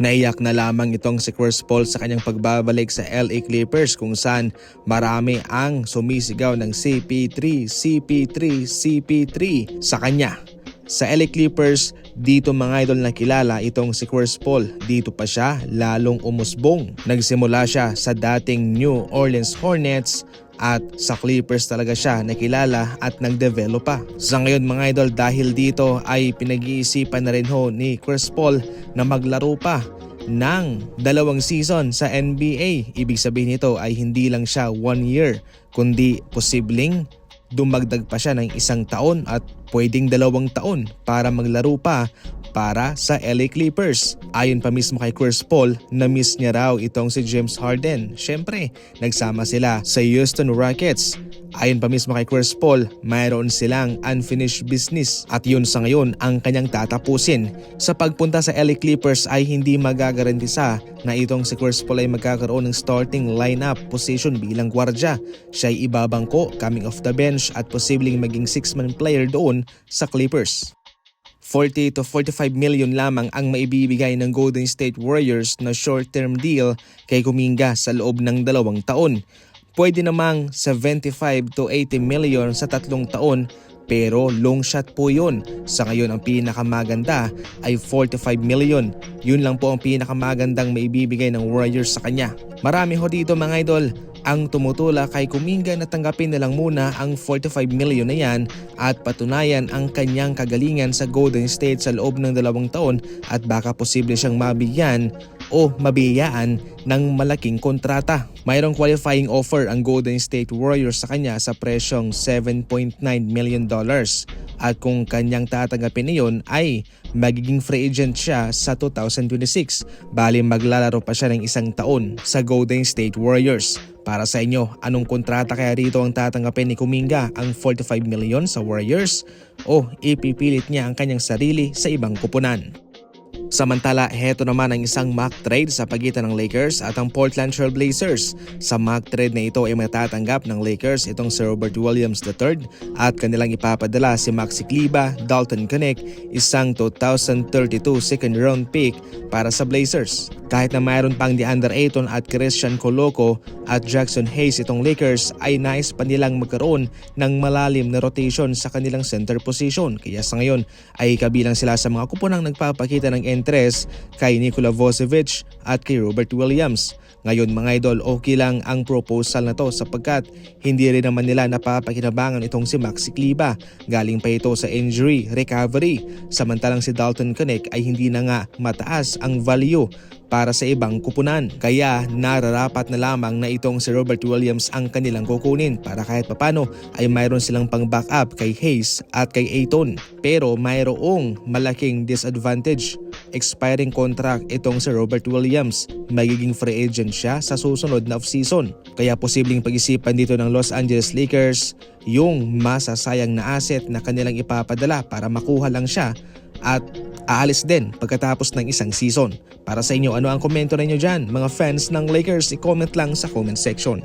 Naiyak na lamang itong si Chris Paul sa kanyang pagbabalik sa LA Clippers kung saan marami ang sumisigaw ng CP3, CP3, CP3 sa kanya. Sa LA Clippers, dito mga idol na kilala itong si Chris Paul. Dito pa siya lalong umusbong. Nagsimula siya sa dating New Orleans Hornets at sa Clippers talaga siya nakilala at nagdevelop pa. Sa ngayon mga idol dahil dito ay pinag-iisipan na rin ho ni Chris Paul na maglaro pa ng dalawang season sa NBA. Ibig sabihin nito ay hindi lang siya one year kundi posibleng dumagdag pa siya ng isang taon at pwedeng dalawang taon para maglaro pa para sa LA Clippers. Ayon pa mismo kay Chris Paul, na-miss niya raw itong si James Harden. Siyempre, nagsama sila sa Houston Rockets. Ayon pa mismo kay Chris Paul, mayroon silang unfinished business at yun sa ngayon ang kanyang tatapusin. Sa pagpunta sa LA Clippers ay hindi magagarantisa na itong si Chris Paul ay magkakaroon ng starting lineup position bilang gwardya. Siya ay ibabangko coming off the bench at posibleng maging 6-man player doon sa Clippers. 40 to 45 million lamang ang maibibigay ng Golden State Warriors na short-term deal kay Kuminga sa loob ng dalawang taon. Pwede namang 75 to 80 million sa tatlong taon pero long shot po yun. Sa ngayon ang pinakamaganda ay 45 million. Yun lang po ang pinakamagandang maibibigay ng Warriors sa kanya. Marami ho dito mga idol ang tumutula kay Kuminga na tanggapin na lang muna ang 45 million na yan at patunayan ang kanyang kagalingan sa Golden State sa loob ng dalawang taon at baka posible siyang mabigyan o mabiyaan ng malaking kontrata. Mayroong qualifying offer ang Golden State Warriors sa kanya sa presyong 7.9 million dollars at kung kanyang tatanggapin niyon ay magiging free agent siya sa 2026 bali maglalaro pa siya ng isang taon sa Golden State Warriors. Para sa inyo, anong kontrata kaya rito ang tatanggapin ni Kuminga ang 45 million sa Warriors o ipipilit niya ang kanyang sarili sa ibang kupunan? Samantala, heto naman ang isang mock trade sa pagitan ng Lakers at ang Portland Trail Blazers. Sa mock trade na ito ay matatanggap ng Lakers itong si Robert Williams III at kanilang ipapadala si Maxi Kleber, Dalton Connect, isang 2032 second round pick para sa Blazers. Kahit na mayroon pang DeAndre Ayton at Christian Coloco at Jackson Hayes itong Lakers ay nais pa nilang magkaroon ng malalim na rotation sa kanilang center position. Kaya sa ngayon ay kabilang sila sa mga kupunang nagpapakita ng interest kay Nikola Vucevic at kay Robert Williams. Ngayon mga idol, okay lang ang proposal na to sapagkat hindi rin naman nila napapakinabangan itong si Maxi Kleber. Galing pa ito sa injury recovery. Samantalang si Dalton Connect ay hindi na nga mataas ang value para sa ibang kupunan. Kaya nararapat na lamang na itong si Robert Williams ang kanilang kukunin para kahit papano ay mayroon silang pang backup kay Hayes at kay Ayton. Pero mayroong malaking disadvantage expiring contract itong si Robert Williams. Magiging free agent siya sa susunod na off-season. Kaya posibleng pag-isipan dito ng Los Angeles Lakers yung masasayang na asset na kanilang ipapadala para makuha lang siya at aalis din pagkatapos ng isang season. Para sa inyo, ano ang komento ninyo dyan? Mga fans ng Lakers, i-comment lang sa comment section.